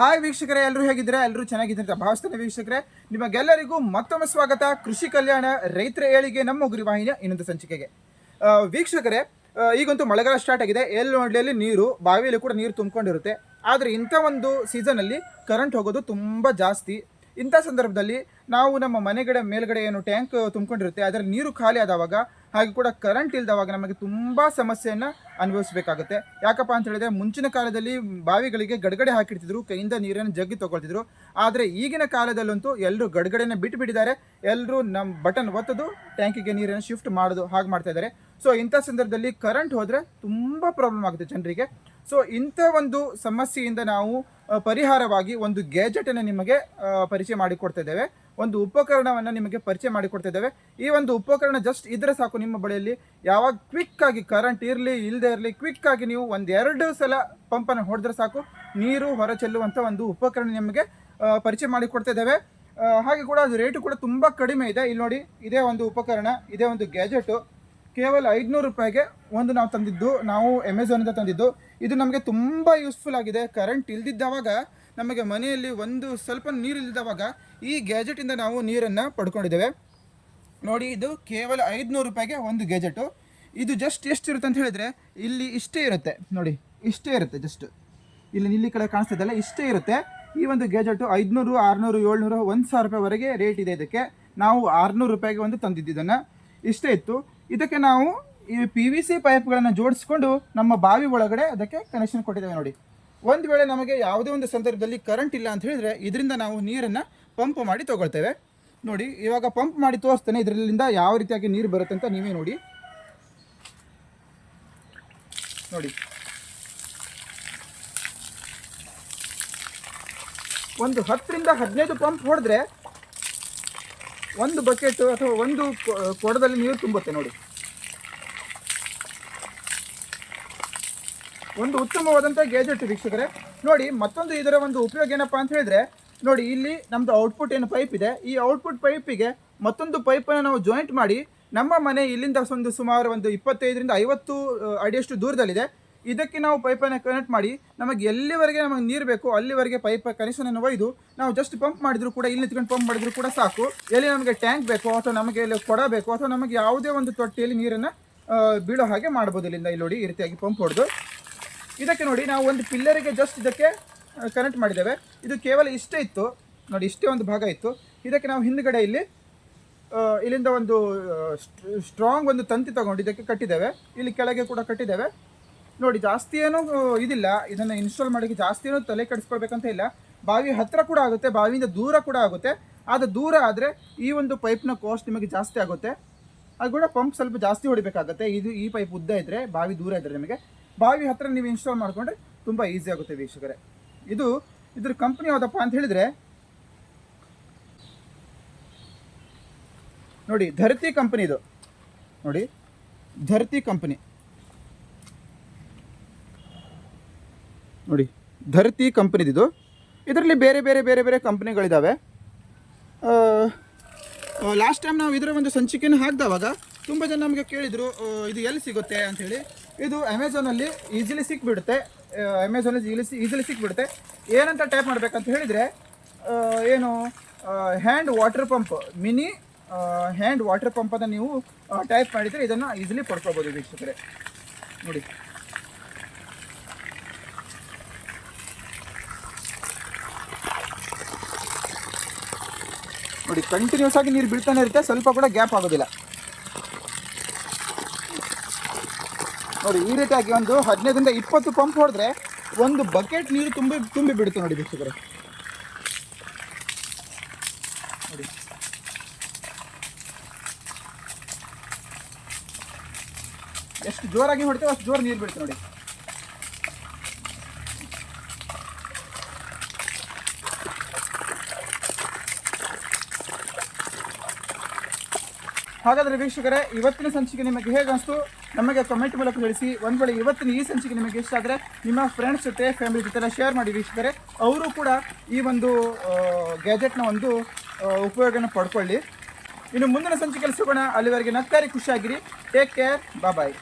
Hi ವೀಕ್ಷಕರೇ ಎಲ್ಲರೂ ಹೇಗಿದ್ದೀರಾ? ಎಲ್ಲರೂ ಚೆನ್ನಾಗಿದ್ದೀರಿ? ಅಂತ ಭಾವಿಸ್ತೇನೆ ವೀಕ್ಷಕರೇ, ನಿಮಗೆಲ್ಲರಿಗೂ ಮತ್ತೊಮ್ಮೆ ಸ್ವಾಗತ. ಕೃಷಿ ಕಲ್ಯಾಣ ರೈತರ ಏಳಿಗೆ, ನಮ್ಮ ಗುರಿ ವಾಹಿನಿಯ ಇನ್ನೊಂದು ಸಂಚಿಕೆಗೆ. ವೀಕ್ಷಕರೇ ಈಗಂತೂ ಮಳೆಗಾಲ ಸ್ಟಾರ್ಟ್ ಆಗಿದೆ. ಎಲ್ಲಿ ನೋಡಲಿ ನೀರು, ಬಾವಿಯಲ್ಲಿ ಕೂಡ ನೀರು ತುಂಬಿಕೊಂಡಿರುತ್ತೆ. ಆದರೆ ಇಂಥ ಒಂದು ಸೀಸನಲ್ಲಿ ಕರೆಂಟ್ ಹೋಗೋದು ತುಂಬ ಜಾಸ್ತಿ. ಇಂಥ ಸಂದರ್ಭದಲ್ಲಿ ನಾವು ನಮ್ಮ ಮನೆಗಡೆ ಮೇಲ್ಗಡೆ ಏನು ಟ್ಯಾಂಕ್ ತುಂಬಿಕೊಂಡಿರುತ್ತೆ, ಅದರಲ್ಲಿ ನೀರು ಖಾಲಿ ಆದವಾಗ ಹಾಗೆ ಕೂಡ ಕರೆಂಟ್ ಇಲ್ದವಾಗ ನಮಗೆ ತುಂಬ ಸಮಸ್ಯೆಯನ್ನು ಅನುಭವಿಸಬೇಕಾಗುತ್ತೆ. ಯಾಕಪ್ಪ ಅಂತ ಹೇಳಿದ್ರೆ ಮುಂಚಿನ ಕಾಲದಲ್ಲಿ ಬಾವಿಗಳಿಗೆ ಗಡಗಡೆ ಹಾಕಿಡ್ತಿದ್ರು, ಕೈಯಿಂದ ನೀರನ್ನು ಜಗ್ಗಿ ತಗೊಳ್ತಿದ್ರು. ಆದರೆ ಈಗಿನ ಕಾಲದಲ್ಲಂತೂ ಎಲ್ಲರೂ ಗಡಗಡೆನ ಬಿಟ್ಟು ಬಿಟ್ಟಿದ್ದಾರೆ ಎಲ್ಲರೂ ನಮ್ಮ ಬಟನ್ ಒತ್ತದು, ಟ್ಯಾಂಕಿಗೆ ನೀರನ್ನು ಶಿಫ್ಟ್ ಮಾಡೋದು, ಹಾಗೆ ಮಾಡ್ತಾ ಇದ್ದಾರೆ. ಸೊ ಇಂಥ ಸಂದರ್ಭದಲ್ಲಿ ಕರೆಂಟ್ ಹೋದರೆ ತುಂಬ ಪ್ರಾಬ್ಲಮ್ ಆಗುತ್ತೆ ಜನರಿಗೆ. ಸೊ ಇಂಥ ಒಂದು ಸಮಸ್ಯೆಯಿಂದ ನಾವು ಪರಿಹಾರವಾಗಿ ಒಂದು ಗ್ಯಾಜೆಟನ್ನು ನಿಮಗೆ ಪರಿಚಯ ಮಾಡಿಕೊಡ್ತಾ ಇದ್ದೇವೆ ಒಂದು ಉಪಕರಣವನ್ನು ನಿಮಗೆ ಪರಿಚಯ ಮಾಡಿಕೊಡ್ತಾ ಇದ್ದೇವೆ ಈ ಒಂದು ಉಪಕರಣ ಜಸ್ಟ್ ಇದ್ರೆ ಸಾಕು ನಿಮ್ಮ ಬಳಿಯಲ್ಲಿ. ಯಾವಾಗ ಕ್ವಿಕ್ ಆಗಿ ಕರೆಂಟ್ ಇರಲಿ ಇಲ್ಲದೆ ಇರಲಿ ಕ್ವಿಕ್ ಆಗಿ ನೀವು ಒಂದೆರಡು ಸಲ ಪಂಪನ್ನು ಹೊಡೆದ್ರೆ ಸಾಕು. ನೀರು ಹೊರ ಚೆಲ್ಲುವಂಥ ಒಂದು ಉಪಕರಣ ನಿಮಗೆ ಪರಿಚಯ ಮಾಡಿಕೊಡ್ತಾ ಇದ್ದೇವೆ ಹಾಗೆ ಕೂಡ ಅದು ರೇಟು ಕೂಡ ತುಂಬ ಕಡಿಮೆ ಇದೆ. ಇಲ್ಲಿ ನೋಡಿ, ಇದೇ ಒಂದು ಉಪಕರಣ, ಇದೇ ಒಂದು ಗ್ಯಾಜೆಟು. ಕೇವಲ ಐದುನೂರು ರೂಪಾಯಿಗೆ ಒಂದು ನಾವು ತಂದಿದ್ದು, ನಾವು ಅಮೆಝಾನಿಂದ ತಂದಿದ್ದು. ಇದು ನಮಗೆ ತುಂಬ ಯೂಸ್ಫುಲ್ ಆಗಿದೆ. ಕರೆಂಟ್ ಇಲ್ದಿದ್ದವಾಗ ನಮಗೆ ಮನೆಯಲ್ಲಿ ಒಂದು ಸ್ವಲ್ಪ ನೀರು ಇಲ್ದಿದ್ದವಾಗ ಈ ಗ್ಯಾಜೆಟಿಂದ ನಾವು ನೀರನ್ನು ಪಡ್ಕೊಂಡಿದ್ದೇವೆ. ನೋಡಿ, ಇದು ಕೇವಲ ಐದುನೂರು ರೂಪಾಯಿಗೆ ಒಂದು ಗ್ಯಾಜೆಟು ಇದು ಜಸ್ಟ್ ಎಷ್ಟಿರುತ್ತೆ ಅಂತ ಹೇಳಿದರೆ ಇಲ್ಲಿ ಇಷ್ಟೇ ಇರುತ್ತೆ. ನೋಡಿ, ಇಷ್ಟೇ ಇರುತ್ತೆ ಜಸ್ಟ್ ಇಲ್ಲಿ ನಿಲ್ಲಿ ಕಡೆ ಕಾಣಿಸ್ತಿದ್ದಲ್ಲ ಇಷ್ಟೇ ಇರುತ್ತೆ. ಈ ಒಂದು ಗ್ಯಾಜೆಟು ಐದುನೂರು, ಆರುನೂರು, ಏಳ್ನೂರು, ಒಂದು ಸಾವಿರ ರೂಪಾಯಿವರೆಗೆ ರೇಟ್ ಇದೆ ಇದಕ್ಕೆ. ನಾವು ಆರುನೂರು ರೂಪಾಯಿಗೆ ಒಂದು ತಂದಿದ್ದು ಇದನ್ನು. ಇಷ್ಟೇ ಇತ್ತು. ಇದಕ್ಕೆ ನಾವು ಈ ಪಿ ವಿ ಸಿ ಪೈಪ್ಗಳನ್ನು ಜೋಡಿಸ್ಕೊಂಡು ನಮ್ಮ ಬಾವಿ ಒಳಗಡೆ ಅದಕ್ಕೆ ಕನೆಕ್ಷನ್ ಕೊಟ್ಟಿದ್ದೇವೆ ನೋಡಿ. ಒಂದು ವೇಳೆ ನಮಗೆ ಯಾವುದೇ ಒಂದು ಸಂದರ್ಭದಲ್ಲಿ ಕರೆಂಟ್ ಇಲ್ಲ ಅಂತ ಹೇಳಿದ್ರೆ ಇದರಿಂದ ನಾವು ನೀರನ್ನು ಪಂಪ್ ಮಾಡಿ ತಗೊಳ್ತೇವೆ. ನೋಡಿ, ಇವಾಗ ಪಂಪ್ ಮಾಡಿ ತೋರಿಸ್ತೇನೆ ಇದರಿಂದ ಯಾವ ರೀತಿಯಾಗಿ ನೀರು ಬರುತ್ತೆ ಅಂತ ನೀವೇ ನೋಡಿ. ನೋಡಿ. ಒಂದು ಹತ್ತರಿಂದ ಹದಿನೈದು ಪಂಪ್ ಹೊಡೆದ್ರೆ ಒಂದು ಬಕೆಟ್ ಅಥವಾ ಒಂದು ಕೊಡದಲ್ಲಿ ನೀರು ತುಂಬುತ್ತೆ ನೋಡಿ. ಒಂದು ಉತ್ತಮವಾದಂಥ ಗ್ಯಾಜೆಟ್ ವೀಕ್ಷಕರೇ. ನೋಡಿ, ಮತ್ತೊಂದು ಇದರ ಒಂದು ಉಪಯೋಗ ಏನಪ್ಪ ಅಂತ ಹೇಳಿದ್ರೆ, ನೋಡಿ, ಇಲ್ಲಿ ನಮ್ಮದು ಔಟ್ಪುಟ್ ಏನು ಪೈಪ್ ಇದೆ. ಈ ಔಟ್ಪುಟ್ ಪೈಪಿಗೆ ಮತ್ತೊಂದು ಪೈಪನ್ನು ನಾವು ಜಾಯಿಂಟ್ ಮಾಡಿ, ನಮ್ಮ ಮನೆ ಇಲ್ಲಿಂದ ಒಂದು ಸುಮಾರು ಒಂದು ಇಪ್ಪತ್ತೈದರಿಂದ ಐವತ್ತು ಅಡಿಯಷ್ಟು ದೂರದಲ್ಲಿದೆ. ಇದಕ್ಕೆ ನಾವು ಪೈಪನ್ನು ಕನೆಕ್ಟ್ ಮಾಡಿ, ನಮಗೆ ಎಲ್ಲಿವರೆಗೆ ನಮಗೆ ನೀರು ಬೇಕು, ಅಲ್ಲಿವರೆಗೆ ಪೈಪ್ ಕನೆಕ್ಷನನ್ನು ಒಯ್ದು, ನಾವು ಜಸ್ಟ್ ಪಂಪ್ ಮಾಡಿದ್ರು ಕೂಡ, ಇಲ್ಲಿ ನಿಂತ್ಕೊಂಡು ಪಂಪ್ ಮಾಡಿದ್ರು ಕೂಡ ಸಾಕು. ಎಲ್ಲಿ ನಮಗೆ ಟ್ಯಾಂಕ್ ಬೇಕು, ಅಥವಾ ನಮಗೆ ಇಲ್ಲಿ ಕೊಡಬೇಕು ಅಥವಾ ನಮಗೆ ಯಾವುದೇ ಒಂದು ತೊಟ್ಟಿಯಲ್ಲಿ ನೀರನ್ನು ಬೀಳೋ ಹಾಗೆ ಮಾಡ್ಬೋದು ಇಲ್ಲಿಂದ. ಇಲ್ಲಿ ನೋಡಿ, ಈ ರೀತಿಯಾಗಿ ಪಂಪ್ ಹೊಡೆದು. ಇದಕ್ಕೆ ನೋಡಿ ನಾವು ಒಂದು ಪಿಲ್ಲರಿಗೆ ಜಸ್ಟ್ ಇದಕ್ಕೆ ಕನೆಕ್ಟ್ ಮಾಡಿದ್ದೇವೆ. ಇದು ಕೇವಲ ಇಷ್ಟೇ ಇತ್ತು. ನೋಡಿ, ಇಷ್ಟೇ ಒಂದು ಭಾಗ ಇತ್ತು. ಇದಕ್ಕೆ ನಾವು ಹಿಂದ್ಗಡೆ ಇಲ್ಲಿ ಇಲ್ಲಿಂದ ಒಂದು ಸ್ಟ್ರಾಂಗ್ ಒಂದು ತಂತಿ ತಗೊಂಡು ಇದಕ್ಕೆ ಕಟ್ಟಿದ್ದೇವೆ. ಇಲ್ಲಿ ಕೆಳಗೆ ಕೂಡ ಕಟ್ಟಿದ್ದೇವೆ. ನೋಡಿ, ಜಾಸ್ತಿ ಏನು ಇದಿಲ್ಲ. ಇದನ್ನು ಇನ್ಸ್ಟಾಲ್ ಮಾಡೋಕ್ಕೆ ಜಾಸ್ತಿ ಏನು ತಲೆ ಕೆಡಿಸ್ಕೊಳ್ಬೇಕಂತ ಇಲ್ಲ. ಬಾವಿ ಹತ್ತಿರ ಕೂಡ ಆಗುತ್ತೆ, ಬಾವಿಯಿಂದ ದೂರ ಕೂಡ ಆಗುತ್ತೆ. ಅದು ದೂರ ಆದರೆ ಈ ಒಂದು ಪೈಪ್ನ ಕಾಸ್ಟ್ ನಿಮಗೆ ಜಾಸ್ತಿ ಆಗುತ್ತೆ. ಅದು ಕೂಡ ಪಂಪ್ ಸ್ವಲ್ಪ ಜಾಸ್ತಿ ಹೊಡಿಬೇಕಾಗುತ್ತೆ. ಇದು ಈ ಪೈಪ್ ಉದ್ದ ಇದ್ದರೆ ಬಾವಿ ದೂರ ಇದ್ದರೆ ನಿಮಗೆ. ಬಾವಿ ಹತ್ತಿರ ನೀವು ಇನ್ಸ್ಟಾಲ್ ಮಾಡಿಕೊಂಡ್ರೆ ತುಂಬ ಈಸಿ ಆಗುತ್ತೆ ವೀಕ್ಷಕರೇ. ಇದು ಇದ್ರ ಕಂಪ್ನಿ ಯಾವುದಪ್ಪ ಅಂತ ಹೇಳಿದರೆ, ನೋಡಿ ಧರತಿ ಕಂಪನಿ ಇದು. ನೋಡಿ ಧರತಿ ಕಂಪನಿ ನೋಡಿ ಧರತಿ ಕಂಪನಿದಿದು ಇದರಲ್ಲಿ ಬೇರೆ ಬೇರೆ ಬೇರೆ ಬೇರೆ ಕಂಪ್ನಿಗಳಿದ್ದಾವೆ ಲಾಸ್ಟ್ ಟೈಮ್ ನಾವು ಇದರ ಒಂದು ಸಂಚಿಕೆಯನ್ನು ಹಾಕಿದವಾಗ ತುಂಬ ಜನ ನಮಗೆ ಕೇಳಿದರು ಇದು ಎಲ್ಲಿ ಸಿಗುತ್ತೆ ಅಂಥೇಳಿ ಇದು ಅಮೆಝಾನಲ್ಲಿ ಈಸಿಲಿ ಸಿಕ್ಬಿಡುತ್ತೆ. ಅಮೆಝಾನಲ್ಲಿ ಈಲಿ ಈಸಿಲಿ ಸಿಕ್ಬಿಡುತ್ತೆ. ಏನಂತ ಟೈಪ್ ಮಾಡಬೇಕಂತ ಹೇಳಿದರೆ ಏನು hand water pump mini hand water ಪಂಪನ್ನು ನೀವು ಟೈಪ್ ಮಾಡಿದರೆ ಇದನ್ನು ಈಸಿಲಿ ಪಡ್ಕೋಬೋದು ವೀಕ್ಷಕರೇ. ನೋಡಿ. ನೋಡಿ ಕಂಟಿನ್ಯೂಸ್ ಆಗಿ ನೀರು ಬೀಳ್ತಾನೆ ಇರುತ್ತೆ. ಸ್ವಲ್ಪ ಕೂಡ ಗ್ಯಾಪ್ ಆಗೋದಿಲ್ಲ. ನೋಡಿ, ಈ ರೀತಿಯಾಗಿ ಒಂದು ಹದಿನೈದರಿಂದ ಇಪ್ಪತ್ತು ಪಂಪ್ ಹೊಡೆದ್ರೆ ಒಂದು ಬಕೆಟ್ ನೀರು ತುಂಬಿ ತುಂಬಿ ಬಿಡುತ್ತೆ ನೋಡಿ ವೀಕ್ಷಕರೇ. ನೋಡಿ. ಎಷ್ಟು ಜೋರಾಗಿ ಹೊಡಿತೇವೆ ಅಷ್ಟು ಜೋರು ನೀರು ಬಿಡುತ್ತೆ ನೋಡಿ. ಹಾಗಾದರೆ ವೀಕ್ಷಕರೇ, ಇವತ್ತಿನ ಸಂಚಿಕೆ ನಿಮಗೆ ಹೇಗೆ ನಮಗೆ ಕಮೆಂಟ್ ಮೂಲಕ ತಿಳಿಸಿ. ಒಂದು ವೇಳೆ ಇವತ್ತಿನ ಈ ಸಂಚಿಕೆ ನಿಮಗೆ ಇಷ್ಟ ಆದರೆ ನಿಮ್ಮ ಫ್ರೆಂಡ್ಸ್ ಜೊತೆ ಫ್ಯಾಮಿಲಿ ಜೊತೆ ಶೇರ್ ಮಾಡಿ ವೀಕ್ಷಕರೇ. ಅವರು ಕೂಡ ಈ ಒಂದು ಗ್ಯಾಜೆಟ್ನ ಒಂದು ಉಪಯೋಗನ ಪಡ್ಕೊಳ್ಳಿ. ಇನ್ನು ಮುಂದಿನ ಸಂಚಿಕೆಯಲ್ಲಿ ಸಿಗೋಣ. ಅಲ್ಲಿವರೆಗೆ ನಕ್ಕಾರಿ ಖುಷಿಯಾಗಿರಿ. Take care bye